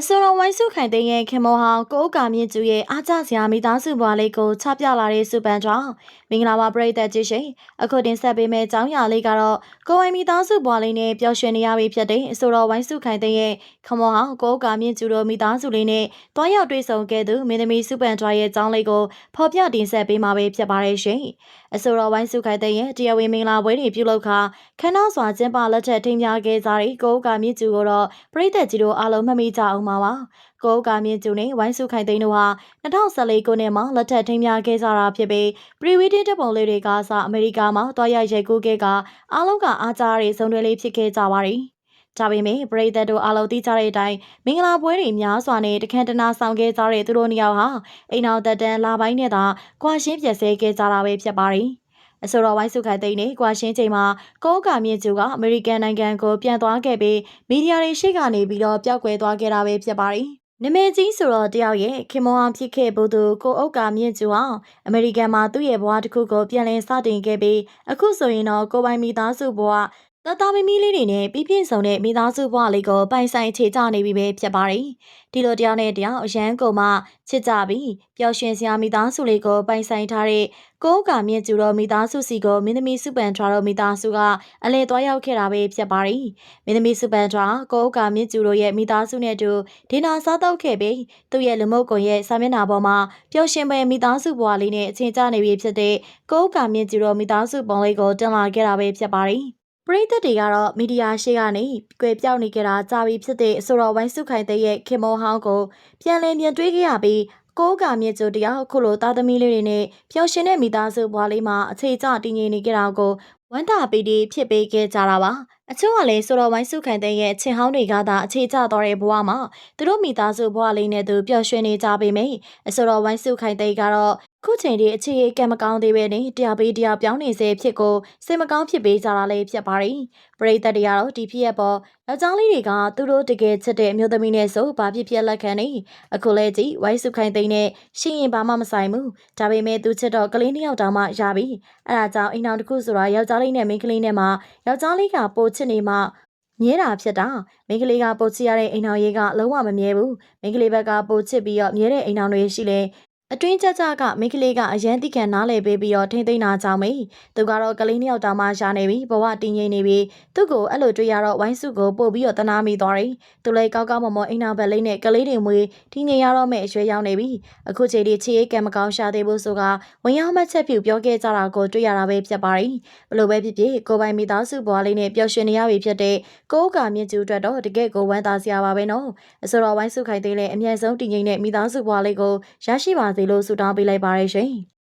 အစိုးရဝိုင်းစုခိုင်သိန်းရဲ့ခင်မောဟောင်းကိုဥက္ကာမြင့်ကျူရဲ့အားကြစရာမိသားစုဘွားလေးကိုချပြလာတဲ့စုပန်ကြောင့်မင်္ဂလာပါပရိသတ်ကြီးရှင်အခုတင်ဆက်ပေးမယ့်အကြောင်းအရာလေးကတော့ကိုယ်ဝိုင်းမိသားစုဘွားလေးနဲ့ပျော်ရွှင်နေရပြီဖြစ်တဲ့အစိုးရဝိုင်းစုခိုင်သိန်းရဲ့ခင်မောဟောင်းကိုဥက္ကာမြင့်ကျူတို့မိသားစုလေးနဲ့တွားရောက်တွေ့ဆုံခဲ့သူမင်းသမီးစုပန်ကြောရဲ့အကြောင်းလေးကိုဖော်ပြတင်ဆက်ပေးမှာပဲဖြစ်ပါတယ်ရှင်အစိုးရဝိုင်းစုခိုင်သိန်းရဲ့တရားဝင်မင်္ဂလာပွဲတွေပြုလုပ်ခါခမ်းနားစွာကျင်းပလက်ထက်ထိမ်းများခဲ့ကြတဲ့ကိုဥက္ကာမြင့်ကျူကိုတော့ပရိသတ်ကြီးတို့အားလုံးမှတ်မိကြအောင်ပါပါကိုဥက္ကာမြင့်ကျူနဲ့ဝိုင်းစုခိုင်သိန်းတို့ဟာ2014ခုနှစ်မှာလက်ထက်ထိမ်းများခဲ့ကြတာဖြစ်ပြီးပရီဝီဒင်းတပ်ပုံလေးတွေကစအမေရိကမှာတွားရရိုက်ကူးခဲ့ကအားလုံးကအားကြရတဲ့ဇုံတွေလေးဖြစ်ခဲ့ကြပါတယ်ဒါပေမဲ့ပရိသတ်တို့အားလုံးသိကြတဲ့အတိုင်းမင်္ဂလာပွဲတွေများစွာနဲ့တခမ်းတနာဆောင်ခဲ့ကြတဲ့သူတို့နှစ်ယောက်ဟာအိမ်အောင်တက်တန်းလာပိုင်းနဲ့သာကွာရှင်းပြည့်စဲခဲ့ကြတာပဲဖြစ်ပါတယ်။ အဆိုတော်ဝိုင်းစုခိုင်သိန်းနဲ့ကွာရှင်းချိန်မှာကောကာမြင့်ကျူကအမေရိကန်နိုင်ငံကိုပြန်သွားခဲ့ပြီးမီဒီယာတွေရှိကနေပြီးတော့ပျောက်ကွယ်သွားခဲ့တာပဲဖြစ်ပါတယ်။နမည်ကြီးဆိုတော့တယောက်ရဲ့ခင်မောင်ဖြစ်ခဲ့ဘူးသူကိုအုတ်ကာမြင့်ကျူအောင်အမေရိကန်မှာသူ့ရဲ့ဘဝတစ်ခုကိုပြန်လည်စတင်ခဲ့ပြီးအခုဆိုရင်တော့ကိုပိုင်မိသားစုဘဝ တသားမီမီလေးတွေနဲ့ပြည့်ပြည့်စုံတဲ့မိသားစုဘဝလေးကိုပိုင်ဆိုင်ခြေချနေပြီပဲဖြစ်ပါတယ်။ဒီလိုတယောက်နဲ့တယောက်အရန်ကုန်မှချစ်ကြပြီးပျော်ရွှင်စရာမိသားစုလေးကိုပိုင်ဆိုင်ထားတဲ့ကိုးကာမြင့်ကျူတော်မိသားစုစီကိုမင်းသမီးစုပန်ထွားတော်မိသားစုကအလဲသွားရောက်ခဲ့တာပဲဖြစ်ပါတယ်။မင်းသမီးစုပန်ထွားကိုးကာမြင့်ကျူတို့ရဲ့မိသားစုနဲ့အတူဒီနာစားတော့ခဲ့ပြီးသူ့ရဲ့လူမှုကွန်ရက်စာမျက်နှာပေါ်မှာပျော်ရွှင်ပဲမိသားစုဘဝလေးနဲ့အချင်းချနေပြီဖြစ်တဲ့ကိုးကာမြင့်ကျူတော်မိသားစုပုံလေးကိုတင်လာခဲ့တာပဲဖြစ်ပါတယ်။ ပရိသတ်တွေကတော့မီဒီယာရှေ့ကနေကြွယ်ပြောက်နေကြတာကြာပြီဖြစ်တဲ့အဆိုတော်ဝိုင်းစုခိုင်တဲ့ရဲ့ခင်မောဟောင်းကိုပြန်လည်မြင်တွေ့ခဲ့ရပြီးကိုးကမြင့်ကျိုတယောက်ခုလိုသားသမီးလေးတွေနဲ့ပျော်ရွှင်တဲ့မိသားစုဘွားလေးမှာအခြေကျတည်ငြိမ်နေကြတာကိုဝမ်းသာပီတိဖြစ်ပေးခဲ့ကြတာပါအချို့ကလည်းဆိုတော်ဝိုင်းစုခိုင်တဲ့ရဲ့ချင်းဟောင်းတွေကသာအခြေကျသွားတဲ့ဘဝမှာသူတို့မိသားစုဘဝလေးနဲ့သူပျော်ရွှင်နေကြပေမယ့်အဆိုတော်ဝိုင်းစုခိုင်တဲ့ကတော့ ခုချိန်ဒီအခြေအေးကံမကောင်းသေးပဲနဲ့တရားပေးတရားပြောင်းနေစေဖြစ်ကိုစိတ်မကောင်းဖြစ်ပေးကြတာလည်းဖြစ်ပါတယ်ပရိသတ်တွေကတော့ဒီဖြစ်ရပေါ်ယောက်ျားလေးတွေကသူတို့တကယ်ချစ်တဲ့အမျိုးသမီးနဲ့ဆိုဘာဖြစ်ဖြစ်လက်ခံနေအခုလဲကြည့်ဝိုင်းစုခိုင်သိန်းနဲ့ရှင်းရင်ဘာမှမဆိုင်ဘူးဒါပေမဲ့သူချစ်တော့ကလေးနှစ်ယောက်တောင်မှရပြီအဲဒါကြောင့်အိမ်အောင်တစ်ခုဆိုတာယောက်ျားလေးနဲ့မိန်းကလေးနဲ့မှယောက်ျားလေးကပိုချစ်နေမှမြဲတာဖြစ်တာမိန်းကလေးကပိုချစ်ရတဲ့အိမ်အောင်ရေးကလုံးဝမမြဲဘူးမိန်းကလေးဘက်ကပိုချစ်ပြီးတော့မြဲတဲ့အိမ်အောင်တွေရှိလေ အတွင်းကြကြကမိန်းကလေးကအရန်တိကန်နားလဲပေးပြီးတော့ထိမ့်သိမ်းတာကြောင့်မေသူကတော့ကလေးနှစ်ယောက်တောင်မှရှာနေပြီဘဝတည်ငြိမ်နေပြီသူ့ကိုအဲ့လိုတွေ့ရတော့ဝိုင်းစုကိုပို့ပြီးတော့တနာမိသွားတယ်သူလည်းကောက်ကောက်မမောအိမ်နာဘက်လေးနဲ့ကလေးတွေမွေးတည်ငြိမ်ရတော့မဲ့အရွယ်ရောက်နေပြီအခုချိန်ဒီချီရေးကံမကောင်းရှာသေးဘူးဆိုကဝင်ရောက်မှတ်ချက်ပြပြောခဲ့ကြတာကိုတွေ့ရတာပဲဖြစ်ပါတယ်ဘလို့ပဲဖြစ်ဖြစ်ကိုပိုင်မိသားစုဘဝလေးနဲ့ပျော်ရွှင်နေရပြီဖြစ်တဲ့ကိုးကာမြင့်ကျူအတွက်တော့တကယ့်ကိုဝမ်းသာစရာပါပဲနော်အဆိုတော်ဝိုင်းစုခိုင်သေးလည်းအမြဲဆုံးတည်ငြိမ်တဲ့မိသားစုဘဝလေးကိုရရှိပါစေလို့ဆုတောင်းပေးလိုက်ပါရရှင်